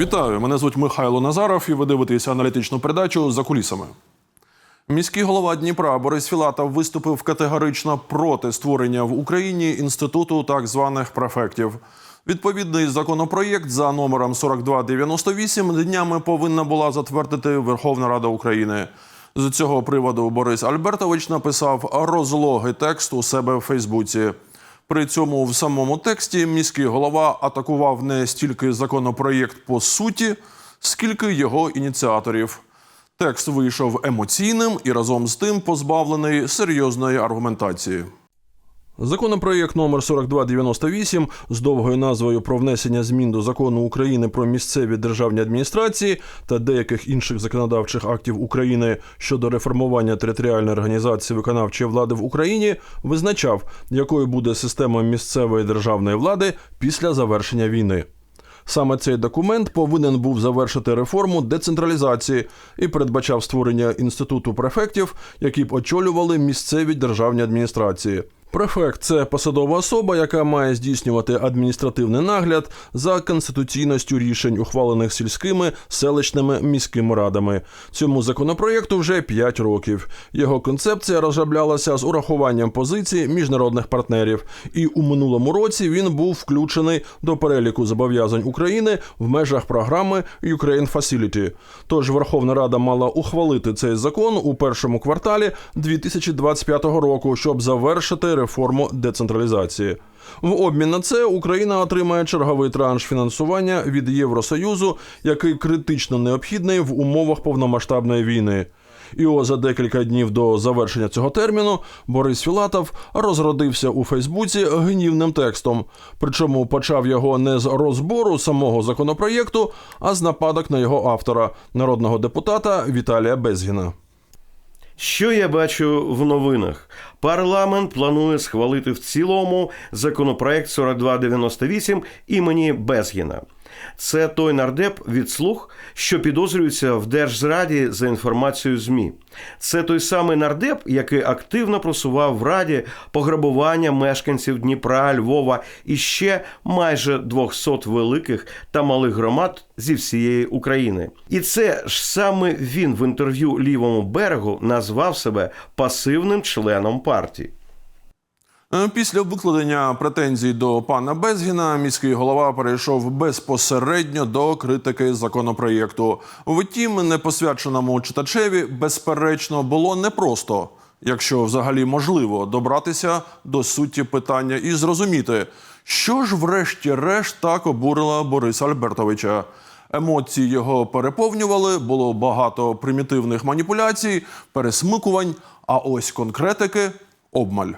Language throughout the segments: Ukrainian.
Вітаю! Мене звуть Михайло Назаров, і ви дивитеся аналітичну передачу за кулісами. Міський голова Дніпра Борис Філатов виступив категорично проти створення в Україні інституту так званих префектів. Відповідний законопроєкт за номером 4298 днями повинна була затвердити Верховна Рада України. З цього приводу Борис Альбертович написав розлогий текст у себе в Фейсбуці. При цьому в самому тексті міський голова атакував не стільки законопроєкт по суті, скільки його ініціаторів. Текст вийшов емоційним і разом з тим позбавлений серйозної аргументації. Законопроєкт номер 4298 з довгою назвою про внесення змін до закону України про місцеві державні адміністрації та деяких інших законодавчих актів України щодо реформування територіальної організації виконавчої влади в Україні визначав, якою буде система місцевої державної влади після завершення війни. Саме цей документ повинен був завершити реформу децентралізації і передбачав створення інституту префектів, які б очолювали місцеві державні адміністрації. Префект це посадова особа, яка має здійснювати адміністративний нагляд за конституційністю рішень, ухвалених сільськими, селищними міськими радами. Цьому законопроєкту вже 5 років. Його концепція розроблялася з урахуванням позицій міжнародних партнерів, і у минулому році він був включений до переліку зобов'язань України в межах програми Ukraine Facility. Тож Верховна Рада мала ухвалити цей закон у першому кварталі 2025 року, щоб завершити реформу децентралізації. В обмін на це Україна отримає черговий транш фінансування від Євросоюзу, який критично необхідний в умовах повномасштабної війни. І ось за декілька днів до завершення цього терміну Борис Філатов розродився у Фейсбуці гнівним текстом. Причому почав його не з розбору самого законопроєкту, а з нападок на його автора, народного депутата Віталія Безгіна. Що я бачу в новинах? Парламент планує схвалити в цілому законопроект 4298 імені Безгіна. Це той нардеп від слуг, що підозрюється в Держзраді за інформацією ЗМІ. Це той самий нардеп, який активно просував в Раді пограбування мешканців Дніпра, Львова і ще майже 200 великих та малих громад зі всієї України. І це ж саме він в інтерв'ю лівому берегу назвав себе пасивним членом партії. Е, Після викладення претензій до пана Безгіна міський голова перейшов безпосередньо до критики законопроєкту. Втім, непосвяченому читачеві безперечно було непросто, якщо взагалі можливо, добратися до суті питання і зрозуміти, що ж, врешті-решт, так обурила Бориса Альбертовича. Емоції його переповнювали, було багато примітивних маніпуляцій, пересмикувань. А ось конкретики обмаль.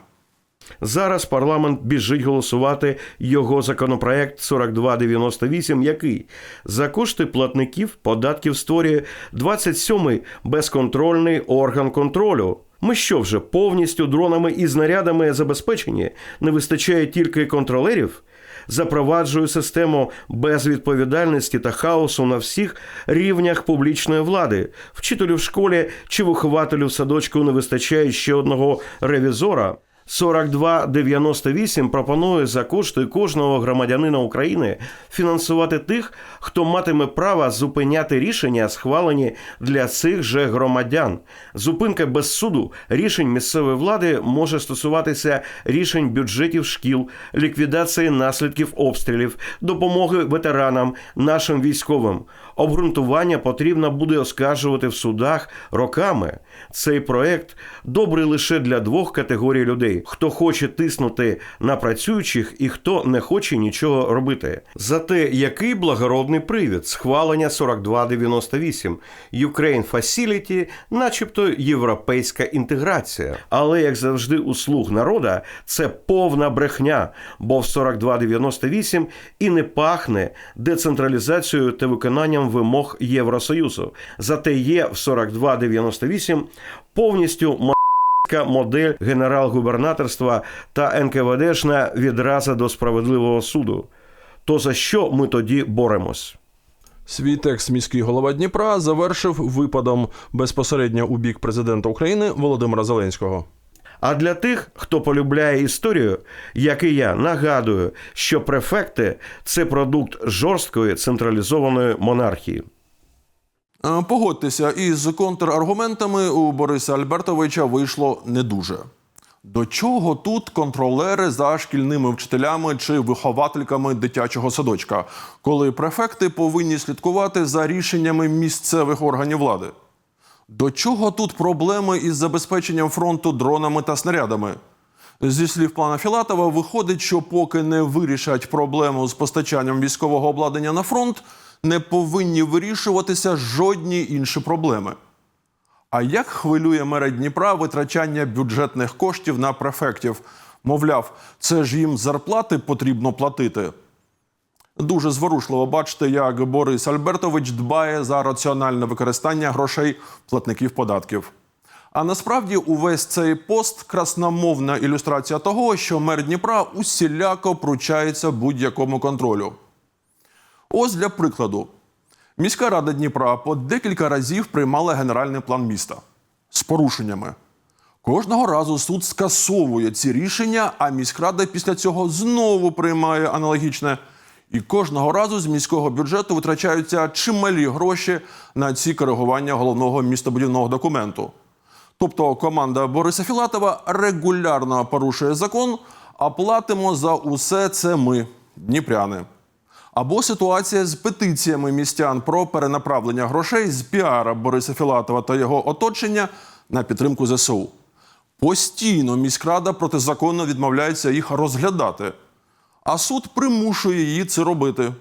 Зараз парламент біжить голосувати його законопроект 4298, який за кошти платників податків створює 27-й безконтрольний орган контролю. Ми що вже повністю дронами і знарядами забезпечені? Не вистачає тільки контролерів? Запроваджує систему безвідповідальності та хаосу на всіх рівнях публічної влади. Вчителю в школі чи вихователю в садочку не вистачає ще одного ревізора. 4298 пропонує за кошти кожного громадянина України фінансувати тих, хто матиме право зупиняти рішення, схвалені для цих же громадян. Зупинка без суду рішень місцевої влади може стосуватися рішень бюджетів шкіл, ліквідації наслідків обстрілів, допомоги ветеранам, нашим військовим. Обґрунтування потрібно буде оскаржувати в судах роками. Цей проект добрий лише для двох категорій людей: хто хоче тиснути на працюючих і хто не хоче нічого робити. Зате який благородний привід схвалення 4298 Ukraine Facility, начебто європейська інтеграція. Але як завжди, у слуг народа це повна брехня, бо в 4298 і не пахне децентралізацією та виконанням вимог Євросоюзу. Зате є в 4298 повністю модель генерал-губернаторства та НКВДшна відраза до справедливого суду. То за що ми тоді боремось? Свій текст міський голова Дніпра завершив випадом безпосередньо у бік президента України Володимира Зеленського. А для тих, хто полюбляє історію, як і я, нагадую, що префекти це продукт жорсткої централізованої монархії. Погодьтеся, із контраргументами у Бориса Альбертовича вийшло не дуже. До чого тут контролери за шкільними вчителями чи виховательками дитячого садочка, коли префекти повинні слідкувати за рішеннями місцевих органів влади? До чого тут проблеми із забезпеченням фронту дронами та снарядами? Зі слів пана Філатова, виходить, що поки не вирішать проблему з постачанням військового обладнання на фронт, не повинні вирішуватися жодні інші проблеми. А як хвилює мера Дніпра витрачання бюджетних коштів на префектів? Мовляв, це ж їм зарплати потрібно платити. Дуже зворушливо бачити, як Борис Альбертович дбає за раціональне використання грошей платників податків. А насправді увесь цей пост красномовна ілюстрація того, що мер Дніпра усіляко пручається будь-якому контролю. Ось для прикладу. Міська рада Дніпра по декілька разів приймала генеральний план міста з порушеннями. Кожного разу суд скасовує ці рішення, а міськрада після цього знову приймає аналогічне. І кожного разу з міського бюджету витрачаються чималі гроші на ці коригування головного містобудівного документу. Тобто команда Бориса Філатова регулярно порушує закон, а платимо за усе це ми, дніпряни. Або ситуація з петиціями містян про перенаправлення грошей з піара Бориса Філатова та його оточення на підтримку ЗСУ. Постійно міськрада протизаконно відмовляється їх розглядати, а суд примушує її це робити.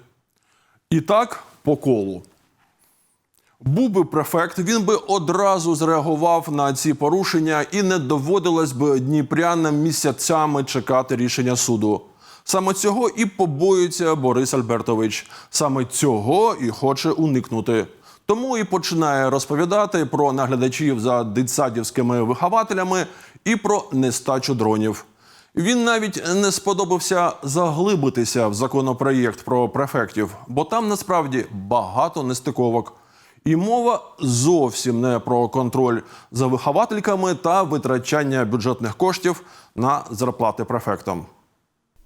І так по колу. Був би префект, він би одразу зреагував на ці порушення і не доводилось би дніпрянам місяцями чекати рішення суду. Саме цього і побоюється Борис Альбертович. Саме цього і хоче уникнути. Тому і починає розповідати про наглядачів за дитсадівськими вихователями і про нестачу дронів. Він навіть не сподобався заглибитися в законопроєкт про префектів, бо там насправді багато нестиковок. І мова зовсім не про контроль за виховательками та витрачання бюджетних коштів на зарплати префектам.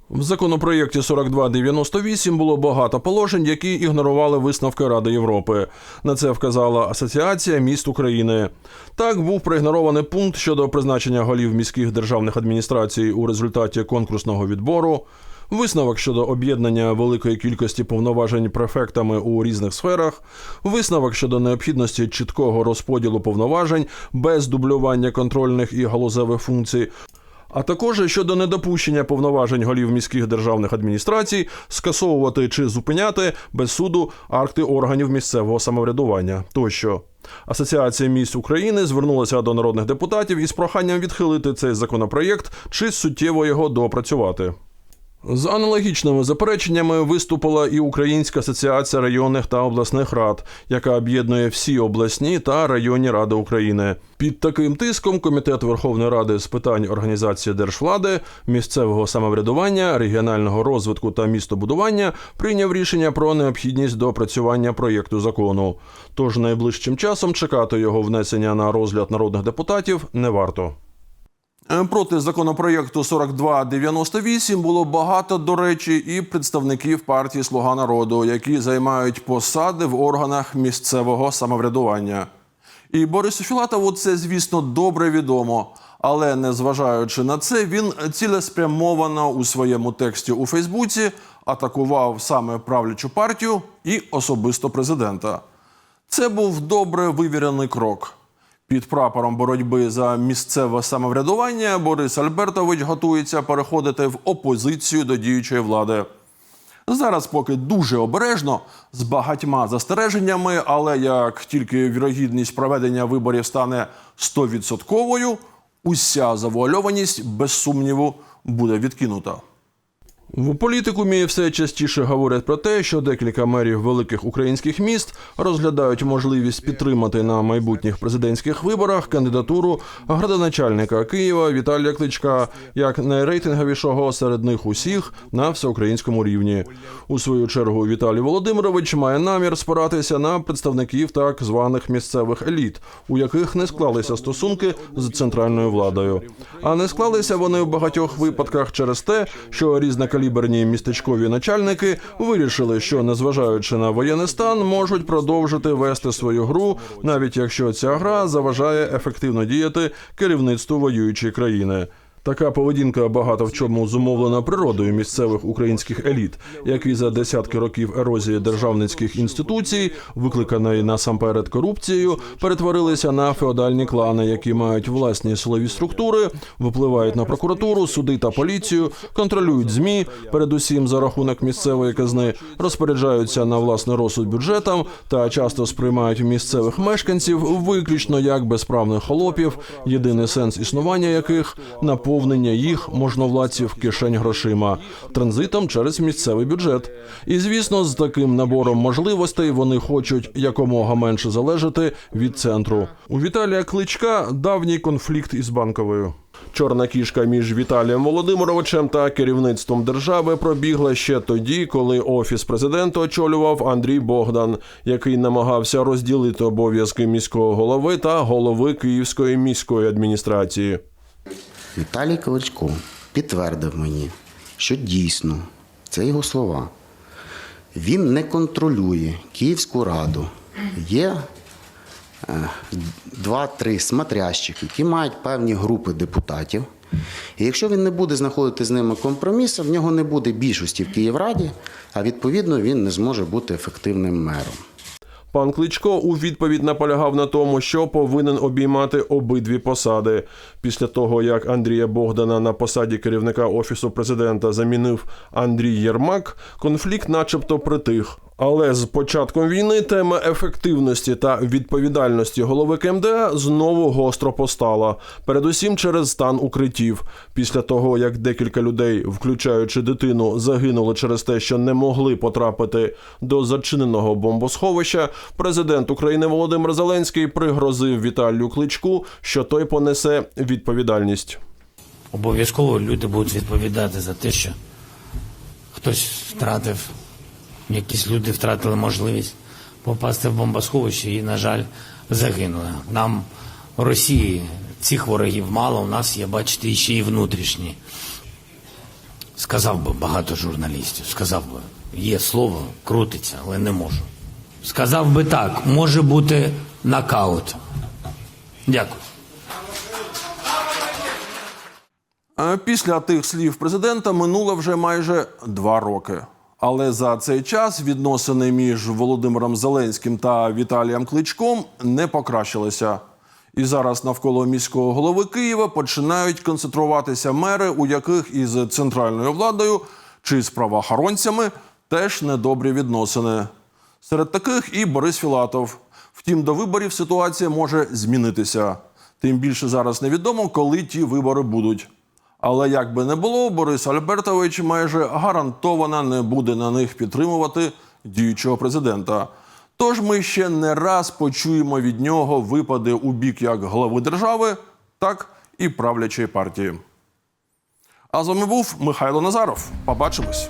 В законопроєкті 4298 було багато положень, які ігнорували висновки Ради Європи. На це вказала Асоціація міст України. Так був проігнорований пункт щодо призначення голів міських державних адміністрацій у результаті конкурсного відбору. Висновок щодо об'єднання великої кількості повноважень префектами у різних сферах, висновок щодо необхідності чіткого розподілу повноважень без дублювання контрольних і галузевих функцій, а також щодо недопущення повноважень голів міських державних адміністрацій скасовувати чи зупиняти без суду акти органів місцевого самоврядування тощо. Асоціація міст України звернулася до народних депутатів із проханням відхилити цей законопроєкт чи суттєво його доопрацювати. З аналогічними запереченнями виступила і Українська асоціація районних та обласних рад, яка об'єднує всі обласні та районні ради України. Під таким тиском Комітет Верховної Ради з питань організації держвлади, місцевого самоврядування, регіонального розвитку та містобудування прийняв рішення про необхідність доопрацювання проєкту закону. Тож найближчим часом чекати його внесення на розгляд народних депутатів не варто. Е, Проти законопроєкту 4298 було багато, до речі, і представників партії Слуга народу, які займають посади в органах місцевого самоврядування. І Борису Філатову це, звісно, добре відомо. Але незважаючи на це, він цілеспрямовано у своєму тексті у Фейсбуці атакував саме правлячу партію і особисто президента. Це був добре вивірений крок. Під прапором боротьби за місцеве самоврядування Борис Альбертович готується переходити в опозицію до діючої влади. Зараз поки дуже обережно, з багатьма застереженнями, але як тільки вірогідність проведення виборів стане 100%, уся завуальованість, без сумніву, буде відкинута. В політикумі все частіше говорять про те, що декілька мерів великих українських міст розглядають можливість підтримати на майбутніх президентських виборах кандидатуру градоначальника Києва Віталія Кличка як найрейтинговішого серед них усіх на всеукраїнському рівні. У свою чергу Віталій Володимирович має намір спиратися на представників так званих місцевих еліт, у яких не склалися стосунки з центральною владою. А не склалися вони в багатьох випадках через те, що різнокаліберні містечкові начальники вирішили, що незважаючи на воєнний стан, можуть продовжити вести свою гру, навіть якщо ця гра заважає ефективно діяти керівництву воюючої країни. Така поведінка багато в чому зумовлена природою місцевих українських еліт, які за десятки років ерозії державницьких інституцій, викликаної насамперед корупцією, перетворилися на феодальні клани, які мають власні силові структури, випливають на прокуратуру, суди та поліцію, контролюють змі, передусім за рахунок місцевої казни, розпоряджаються на власний розсуд бюджетом та часто сприймають місцевих мешканців виключно як безправних холопів, єдиний сенс існування яких наповнення їх можновладців кишень грошима транзитом через місцевий бюджет. І звісно, з таким набором можливостей вони хочуть якомога менше залежати від центру. У Віталія Кличка давній конфлікт із банковою. Чорна кішка між Віталієм Володимировичем та керівництвом держави пробігла ще тоді, коли офіс президента очолював Андрій Богдан, який намагався розділити обов'язки міського голови та голови Київської міської адміністрації. Віталій Кличко підтвердив мені, що дійсно це його слова. Він не контролює Київську раду. Є е, два-три смотрящих, які мають певні групи депутатів. І якщо він не буде знаходити з ними компромісу, в нього не буде більшості в Київраді, а відповідно він не зможе бути ефективним мером. Пан Кличко у відповідь наполягав на тому, що повинен обіймати обидві посади. Після того, як Андрія Богдана на посаді керівника офісу президента замінив Андрій Єрмак, конфлікт, начебто, притих. Але з початком війни тема ефективності та відповідальності голови КМДА знову гостро постала, передусім через стан укриттів. Після того, як декілька людей, включаючи дитину, загинули через те, що не могли потрапити до зачиненого бомбосховища, президент України Володимир Зеленський пригрозив Віталію Кличку, що той понесе відповідальність. Обов'язково люди будуть відповідати за те, що хтось втратив, якісь люди втратили можливість попасти в бомбосховище і, на жаль, загинули. Нам Росії цих ворогів мало, у нас є, бачите, ще і внутрішні. Сказав би багато журналістів, сказав би, є слово, крутиться, але не можу. Сказав би так, може бути нокаут. Дякую. Після тих слів президента минуло вже майже два роки. Але за цей час відносини між Володимиром Зеленським та Віталієм Кличком не покращилися. І зараз навколо міського голови Києва починають концентруватися мери, у яких із центральною владою чи з правоохоронцями теж недобрі відносини. Серед таких і Борис Філатов. Втім, до виборів ситуація може змінитися. Тим більше зараз невідомо, коли ті вибори будуть. Але як би не було, Борис Альбертович майже гарантовано не буде на них підтримувати діючого президента. Тож ми ще не раз почуємо від нього випади у бік як глави держави, так і правлячої партії. А з вами був Михайло Назаров. Побачимось.